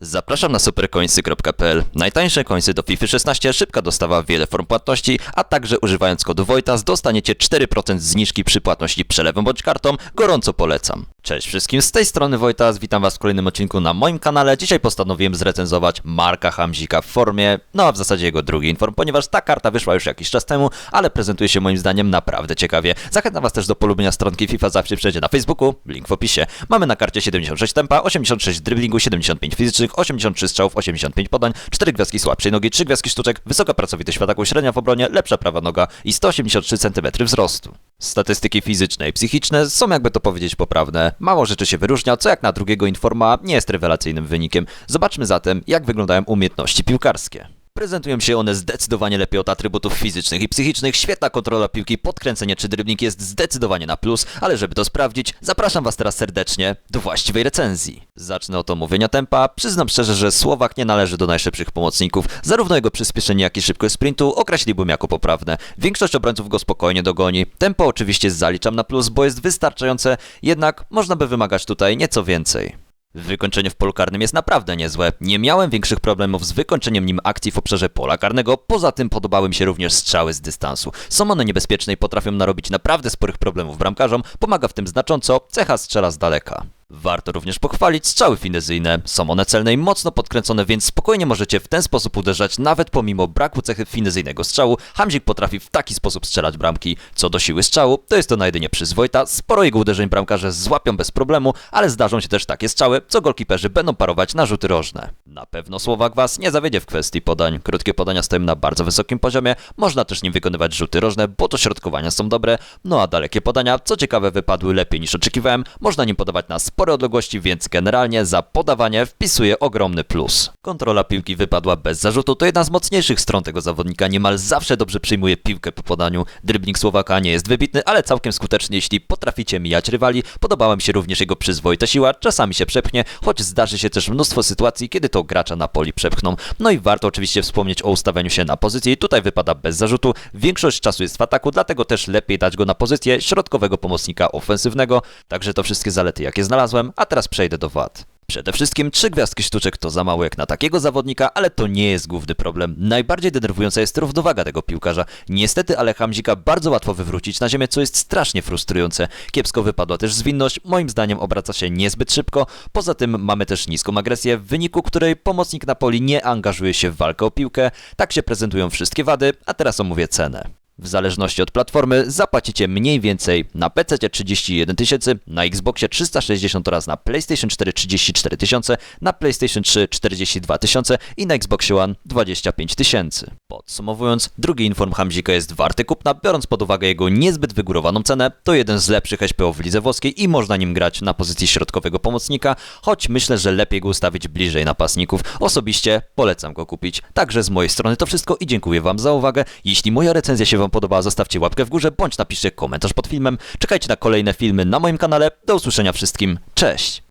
Zapraszam na supercoinsy.pl. Najtańsze coinsy do FIFA 16, szybka dostawa, wiele form płatności, a także używając kodu Wojtas dostaniecie 4% zniżki przy płatności przelewem bądź kartą. Gorąco polecam. Cześć wszystkim, z tej strony Wojtas, witam was w kolejnym odcinku na moim kanale. Dzisiaj postanowiłem zrecenzować Marka Hamzika w formie, no a w zasadzie jego drugi inform, ponieważ ta karta wyszła już jakiś czas temu, ale prezentuje się moim zdaniem naprawdę ciekawie. Zachęcam was też do polubienia stronki FIFA zawsze wszędzie na Facebooku, link w opisie. Mamy na karcie 76 tempa, 86 driblingu, 75 fizycznych, 83 strzałów, 85 podań, 4 gwiazdki słabszej nogi, 3 gwiazdki sztuczek, wysoka pracowitość w średnia w obronie, lepsza prawa noga i 183 cm wzrostu. Statystyki fizyczne i psychiczne są jakby to powiedzieć poprawne. Mało rzeczy się wyróżnia, co jak na drugiego informa nie jest rewelacyjnym wynikiem. Zobaczmy zatem, jak wyglądają umiejętności piłkarskie. Prezentują się one zdecydowanie lepiej od atrybutów fizycznych i psychicznych. Świetna kontrola piłki, podkręcenie czy drybnik jest zdecydowanie na plus, ale żeby to sprawdzić, zapraszam Was teraz serdecznie do właściwej recenzji. Zacznę od omówienia tempa. Przyznam szczerze, że Słowak nie należy do najszybszych pomocników. Zarówno jego przyspieszenie, jak i szybkość sprintu określiłbym jako poprawne. Większość obrońców go spokojnie dogoni. Tempo oczywiście zaliczam na plus, bo jest wystarczające, jednak można by wymagać tutaj nieco więcej. Wykończenie w polu karnym jest naprawdę niezłe. Nie miałem większych problemów z wykończeniem nim akcji w obszarze pola karnego, poza tym podobały mi się również strzały z dystansu. Są one niebezpieczne i potrafią narobić naprawdę sporych problemów bramkarzom, pomaga w tym znacząco, cecha strzela z daleka. Warto również pochwalić strzały finezyjne. Są one celne i mocno podkręcone, więc spokojnie możecie w ten sposób uderzać, nawet pomimo braku cechy finezyjnego strzału. Hamzik potrafi w taki sposób strzelać bramki. Co do siły strzału, to jest to na jedynie przyzwoita. Sporo jego uderzeń bramkarze złapią bez problemu, ale zdarzą się też takie strzały, co golkiperzy będą parować na rzuty rożne. Na pewno Słowak was nie zawiedzie w kwestii podań. Krótkie podania stoją na bardzo wysokim poziomie, można też nim wykonywać rzuty rożne, bo to środkowania są dobre, no a dalekie podania, co ciekawe, wypadły lepiej niż oczekiwałem. Można nim podawać na spore odległości, więc generalnie za podawanie wpisuje ogromny plus. Kontrola piłki wypadła bez zarzutu, to jedna z mocniejszych stron tego zawodnika, niemal zawsze dobrze przyjmuje piłkę po podaniu. Drybnik Słowaka nie jest wybitny, ale całkiem skuteczny, jeśli potraficie mijać rywali. Podobała mi się również jego przyzwoita siła, czasami się przepchnie, choć zdarzy się też mnóstwo sytuacji, kiedy to gracza na poli przepchną. No i warto oczywiście wspomnieć o ustawieniu się na pozycję, tutaj wypada bez zarzutu. Większość czasu jest w ataku, dlatego też lepiej dać go na pozycję środkowego pomocnika ofensywnego. Także to wszystkie zalety, jakie znalazłem, a teraz przejdę do wad. Przede wszystkim trzy gwiazdki sztuczek to za mało jak na takiego zawodnika, ale to nie jest główny problem. Najbardziej denerwująca jest równowaga tego piłkarza. Niestety, ale Hamzika bardzo łatwo wywrócić na ziemię, co jest strasznie frustrujące. Kiepsko wypadła też zwinność, moim zdaniem obraca się niezbyt szybko. Poza tym mamy też niską agresję, w wyniku której pomocnik Napoli nie angażuje się w walkę o piłkę. Tak się prezentują wszystkie wady, a teraz omówię cenę. W zależności od platformy zapłacicie mniej więcej na PC 31 tysięcy, na Xboxie 360 oraz na PlayStation 4 34 tysiące, na PlayStation 3 42 tysiące i na Xboxie One 25 tysięcy. Podsumowując, drugi inform Hamzika jest warty kupna, biorąc pod uwagę jego niezbyt wygórowaną cenę, to jeden z lepszych SPO w lidze włoskiej i można nim grać na pozycji środkowego pomocnika, choć myślę, że lepiej go ustawić bliżej napastników. Osobiście polecam go kupić. Także z mojej strony to wszystko i dziękuję Wam za uwagę. Jeśli moja recenzja się Wam podobała, zostawcie łapkę w górze bądź napiszcie komentarz pod filmem. Czekajcie na kolejne filmy na moim kanale. Do usłyszenia wszystkim. Cześć!